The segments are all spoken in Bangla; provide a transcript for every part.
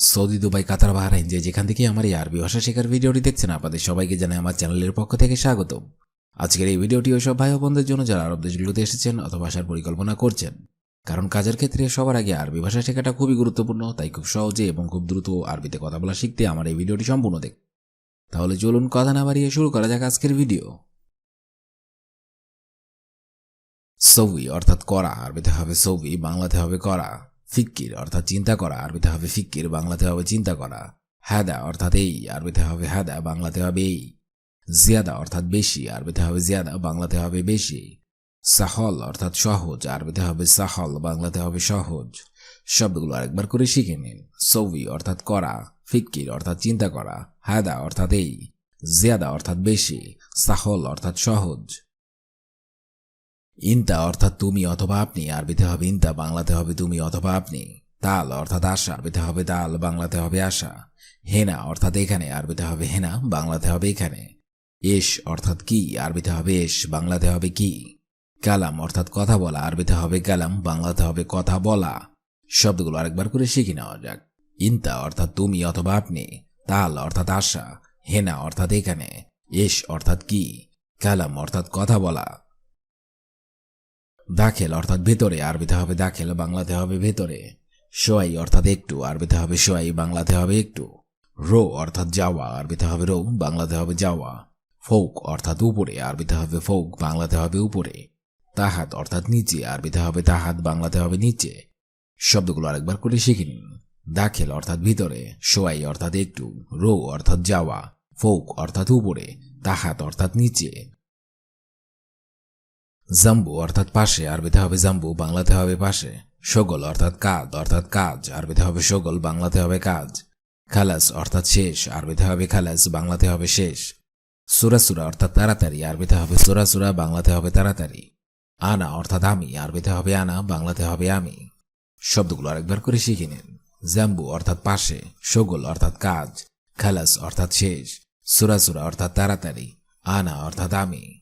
সৌদি, দুবাই, কাতার, বাহারাইন, যে যেখান থেকে আমার এই আরবি ভাষা শেখার ভিডিওটি দেখছেন, আপনাদের সবাইকে জানাই আমার চ্যানেলের পক্ষ থেকে স্বাগত আজকের এই ভিডিওটি ওইসব ভাই বোনদের জন্য যারা আরব দেশগুলোতে এসেছেন অথবা আসার পরিকল্পনা করছেন। কারণ কাজের ক্ষেত্রে সবার আগে আরবি ভাষা শেখাটা খুবই গুরুত্বপূর্ণ, তাই খুব সহজে এবং খুব দ্রুত আরবিতে কথা বলা শিখতে আমার এই ভিডিওটি সম্পূর্ণ দেখ তাহলে চলুন কথা না বাড়িয়ে শুরু করা যাক আজকের ভিডিও। সৌই অর্থাৎ করা, আরবিতে হবে সৌই বাংলাতে হবে করা। ফিক্কির, অর্থাৎ চিন্তা করা, আরবিতে হবে ফিক্কির, বাংলাতে হবে চিন্তা করা। হ্যাদা, অর্থাৎ এই, আরবিতে হবে হ্যাদা, বাংলাতে হবে এই। জিয়াদা, অর্থাৎ বেশি, আরবিতে হবে জিয়াদা, বাংলাতে হবে বেশি। সাহল, অর্থাৎ সহজ, আরবিতে হবে সাহল, বাংলাতে হবে সহজ। শব্দগুলো আরেকবার করে শিখে নিন। সৌই অর্থাৎ করা, ফিক্কির, অর্থাৎ চিন্তা করা। হায়দা, অর্থাৎ এই। জিয়াদা, অর্থাৎ বেশি। সাহল, অর্থাৎ সহজ। ইনতা অর্থাৎ তুমি অথবা আপনি, আরবিতে হবে ইনতা, বাংলাতে হবে তুমি অথবা আপনি। তাল অর্থাৎ আশা, আরবিতে হবে তাল, বাংলাতে হবে আশা। হেনা অর্থাৎ এখানে, আরবিতে হবে হেনা, বাংলাতে হবে এখানে। এস অর্থাৎ কি, আরবিতে হবে এস বাংলাতে হবে কি। কালাম অর্থাৎ কথা বলা, আরবিতে হবে কালাম, বাংলাতে হবে কথা বলা। শব্দগুলো আরেকবার করে শিখে নেওয়া যাক। ইনতা অর্থাৎ তুমি অথবা আপনি, তাল অর্থাৎ আশা, হেনা অর্থাৎ এখানে এস অর্থাৎ কি, কালাম অর্থাৎ কথা বলা। দাখেল অর্থাৎ ভেতরে আরবিতে হবে দাখেল বাংলাতে হবে ভেতরে সোয়াই অর্থাৎ একটু আরবিতে হবে সোয়াই বাংলাতে হবে একটু রো অর্থাৎ যাওয়া আরবিতে হবে রো বাংলাতে হবে যাওয়া ফৌক অর্থাৎ উপরে আরবিতে হবে ফৌক বাংলাতে হবে উপরে তাহাত অর্থাৎ নিচে আরবিতে হবে তাহাত বাংলাতে হবে নিচে শব্দগুলো আরেকবার করে শিখে নিন দাখেল অর্থাৎ ভিতরে সোয়াই অর্থাৎ একটু রো অর্থাৎ যাওয়া ফৌক অর্থাৎ উপরে তাহাত অর্থাৎ নিচে জাম্বু অর্থাৎ পাশে, আরবিতে হবে জাম্বু, বাংলাতে হবে পাশে। সগল অর্থাৎ কাজ অর্থাৎ কাজ, আরবিতে হবে সগল, বাংলাতে হবে কাজ। খালাস অর্থাৎ শেষ, আরবিতে হবে খালাস, বাংলাতে হবে শেষ। সুরাসুরা অর্থাৎ তাড়াতাড়ি, আরবিতে হবে সুরাসুরা বাংলাতে হবে তাড়াতাড়ি। আনা অর্থাৎ আমি, আরবিতে হবে আনা, বাংলাতে হবে আমি। শব্দগুলো আরেকবার করে শিখে নিন। জাম্বু অর্থাৎ পাশে, সগল অর্থাৎ কাজ, খালাস অর্থাৎ শেষ। সুরাসুরা অর্থাৎ তাড়াতাড়ি, আনা অর্থাৎ আমি।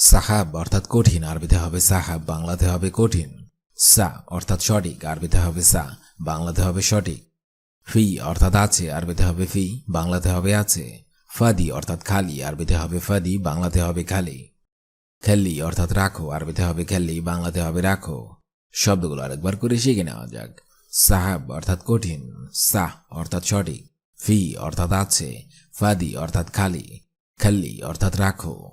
সাহাব অর্থাৎ কঠিন, আরবিতে হবে সাহাব, বাংলাতে হবে কঠিন। সা অর্থাৎ সঠিক, আরবিতে হবে সা, বাংলাতে হবে সঠিক। ফি অর্থাৎ আছে, আরবিতে হবে ফি, বাংলাতে হবে আছে। ফাদি অর্থাৎ খালি, আরবিতে হবে ফাদি, বাংলাতে হবে খালি। খেল্লি অর্থাৎ রাখো, আরবিতে হবে খেল্লি বাংলাতে হবে রাখো। শব্দগুলো আরেকবার করে শিখে নেওয়া যাক। সাহাব অর্থাৎ কঠিন, সাহ অর্থাৎ সঠিক। ফি অর্থাৎ আছে, ফাদি অর্থাৎ খালি। খেল্লি অর্থাৎ রাখো।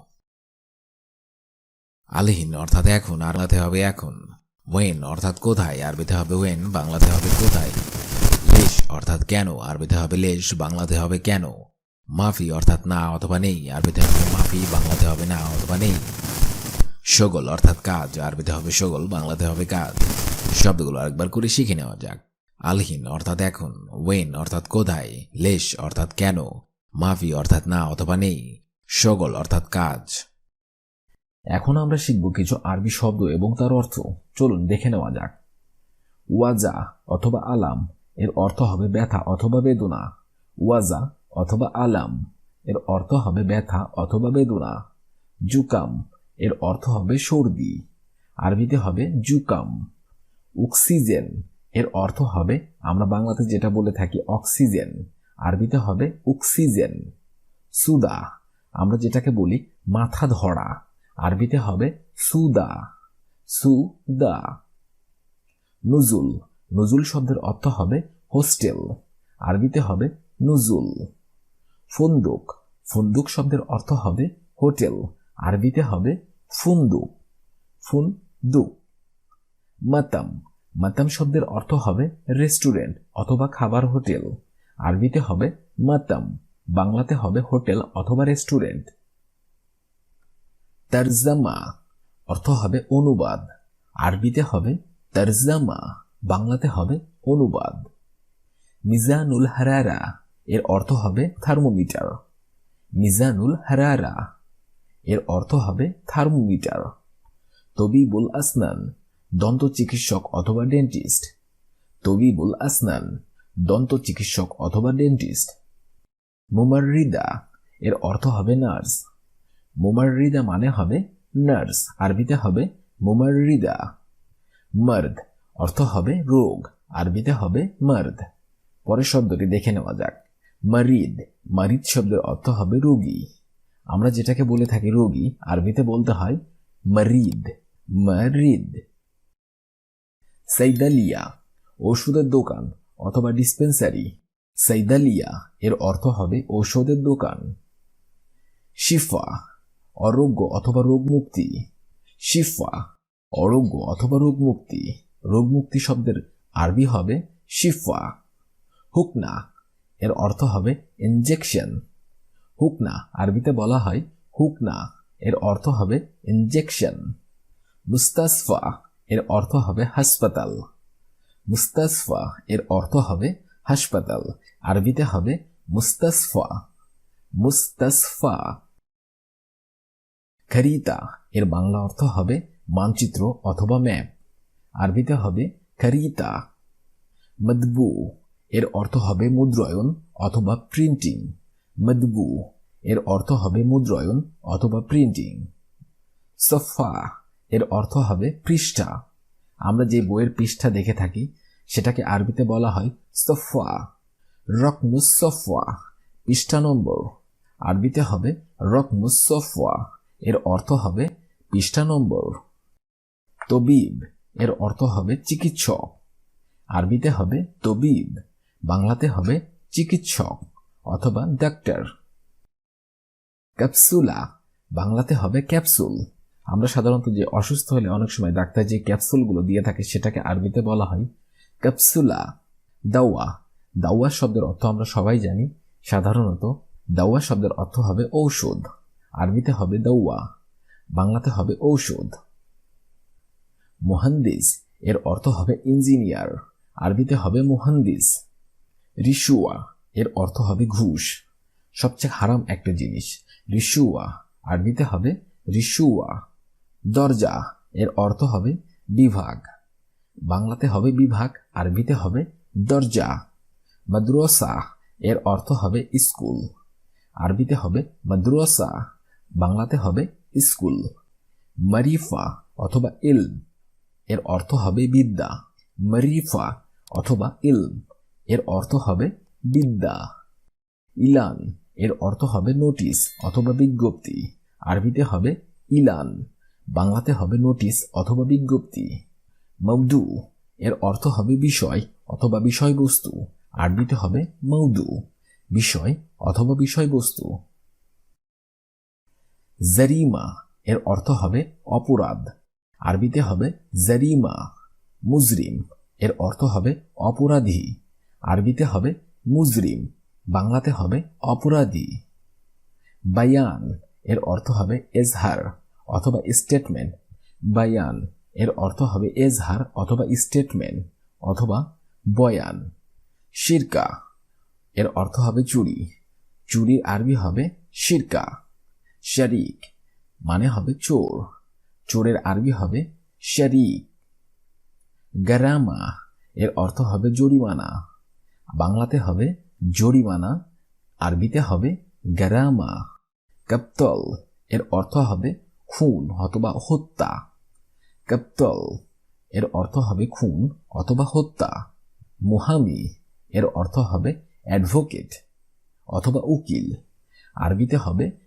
আলহীন অর্থাৎ এখন আরবিতে হবে এখন। ওয়েন অর্থাৎ কোথায়, আরবিতে হবে ওয়েন, বাংলাতে হবে কোথায়। লেশ অর্থাৎ কেন, আরবিতে হবে লেশ, বাংলাতে হবে কেন। মাফি অর্থাৎ না অথবা নেই, আরবিতে হবে মাফি, বাংলাতে হবে না অথবা নেই। সগল অর্থাৎ কাজ, আরবিতে হবে সগল, বাংলাতে হবে কাজ। শব্দগুলো আরেকবার করে শিখে নেওয়া যাক। আলহীন অর্থাৎ এখন, ওয়েন অর্থাৎ কোথায়, লেশ অর্থাৎ কেন, মাফি অর্থাৎ না অথবা নেই। সগল অর্থাৎ কাজ। এখন আমরা শিখব কিছু আরবি শব্দ এবং তার অর্থ। চলুন দেখে নেওয়া যাক। ওয়াজা অথবা আলাম, এর অর্থ হবে ব্যথা অথবা বেদনা। ওয়াজা অথবা আলাম, এর অর্থ হবে ব্যথা অথবা বেদনা। জুকাম, এর অর্থ হবে সর্দি। আরবিতে হবে জুকাম। অক্সিজেন, এর অর্থ হবে, আমরা বাংলাতে যেটা বলে থাকি অক্সিজেন, আরবিতে হবে অক্সিজেন। সুদা, আমরা যেটাকে বলি মাথা ধরা। আরবিতে হবে সুদা সুদা। নুজুল, নজুল শব্দের অর্থ হবে হোস্টেল, আরবিতে হবে নুজুল। ফন্দুক ফন্দুক শব্দের অর্থ হবে হোটেল, আরবিতে হবে ফুন্দুক ফুন্দুক মাতাম মাতাম শব্দের অর্থ হবে রেস্টুরেন্ট অথবা খাবার হোটেল, আরবিতে হবে মাতাম, বাংলাতে হবে হোটেল অথবা রেস্টুরেন্ট। তারজামা অর্থ হবে অনুবাদ। আরবিতে হবে তারজামা, বাংলাতে হবে অনুবাদ। মিজানুল হারারা এর অর্থ হবে থার্মোমিটার। মিজানুল হারারা এর অর্থ হবে থার্মোমিটার। তবিবুল আসনান, দন্ত চিকিৎসক অথবা ডেন্টিস্ট। তবিবুল আসনান, দন্ত চিকিৎসক অথবা ডেন্টিস্ট। মুমাররিদা এর অর্থ হবে নার্স। মুমাররিদা মানে হবে নার্স আরবিতে হবে মুমাররিদা। মার্দ অর্থ হবে রোগ, আরবিতে হবে মার্দ। পরের শব্দটি দেখে নেওয়া যাক। মারিদ মারিদ শব্দের অর্থ হবে রোগী। আমরা যেটাকে বলে থাকি রোগী, আরবিতে বলতে হয় মারিদ মারিদ। সাইদালিয়া ওষুধের দোকান অথবা ডিসপেন্সারি সাইদালিয়া, এর অর্থ হবে ঔষধের দোকান। শিফা অরোগ্য অথবা রোগমুক্তি। শিফা অরোগ্য অথবা রোগমুক্তি। রোগমুক্তি শব্দের আরবি হবে শিফা হুকনা, এর অর্থ হবে ইনজেকশন হুকনা, আরবিতে বলা হয় হুকনা, এর অর্থ হবে ইনজেকশন মুস্তাসফা, এর অর্থ হবে হাসপাতাল। মুস্তাসফা, এর অর্থ হবে হাসপাতাল, আরবিতে হবে মুস্তাসফা। মুস্তাসফা খরিতা এর বাংলা অর্থ হবে মানচিত্র অথবা ম্যাপ আরবিতে হবে খরিতা মদবু এর অর্থ হবে মুদ্রায়ন অথবা প্রিন্টিং মদবু এর অর্থ হবে মুদ্রায়ন অথবা প্রিন্টিং সফা এর অর্থ হবে পৃষ্ঠা। আমরা যে বইয়ের পৃষ্ঠা দেখে থাকি, সেটাকে আরবিতে বলা হয় সফা রকমুস সফা পৃষ্ঠা নম্বর। আরবিতে হবে রকমুস সফা এর অর্থ হবে পৃষ্ঠা নম্বর। তবিব, এর অর্থ হবে চিকিৎসক। আরবিতে হবে তবিব, বাংলাতে হবে চিকিৎসক অথবা ডাক্তার ক্যাপসুলা বাংলাতে হবে ক্যাপসুল আমরা সাধারণত যে অসুস্থ হলে অনেক সময় ডাক্তার যে ক্যাপসুলগুলো দিয়ে থাকে সেটাকে আরবিতে বলা হয় ক্যাপসুলা দাওয়া দাওয়া শব্দের অর্থ আমরা সবাই জানি। সাধারণত দাওয়া শব্দের অর্থ হবে ঔষধ। আরবিতে হবে দাওয়া, বাংলাতে হবে ঔষধ। মোহান্দিস, এর অর্থ হবে ইঞ্জিনিয়ার, আরবিতে হবে মোহান্দিস। রিসুয়া এর অর্থ হবে ঘুষ। সবচেয়ে হারাম একটা জিনিস রিসুয়া আরবিতে হবে রিসুয়া দরজা, এর অর্থ হবে বিভাগ। বাংলাতে হবে বিভাগ, আরবিতে হবে দরজা। মাদ্রাসা, এর অর্থ হবে স্কুল। আরবিতে হবে মাদ্রাসা। বাংলাতে হবে স্কুল। মারিফা অথবা ইলম। এর অর্থ হবে বিদ্যা। মারিফা অথবা ইলম। এর অর্থ হবে বিদ্যা। ইলান। এর অর্থ হবে নোটিশ অথবা বিজ্ঞপ্তি। আরবিতে হবে ইলান। বাংলাতে হবে নোটিশ অথবা বিজ্ঞপ্তি। মৌদু এর অর্থ হবে বিষয় অথবা বিষয়বস্তু। আরবিতে হবে মৌদু বিষয় অথবা বিষয়বস্তু। জারিমা, এর অর্থ হবে অপরাধ। আরবিতে হবে জারিমা, মুজরিম, এর অর্থ হবে অপরাধী। আরবিতে হবে মুজরিম, বাংলাতে হবে অপরাধী। বায়ান, এর অর্থ হবে এজহার অথবা স্টেটমেন্ট বায়ান, এর অর্থ হবে এজহার অথবা স্টেটমেন্ট অথবা বয়ান। শিরকা, এর অর্থ হবে চুরি। চুরির আরবি হবে শিরকা। শরিক মানে হবে চোর। চোরের আরবি হবে শরিক। গারামা এর অর্থ হবে জরিমানা। বাংলাতে হবে জরিমানা, আরবিতে হবে গারামা। কাপ্তল এর অর্থ হবে খুন অথবা হত্যা। কাপ্তল এর অর্থ হবে খুন অথবা হত্যা। মুহামি এর অর্থ হবে অ্যাডভোকেট অথবা উকিল। আরবিতে হবে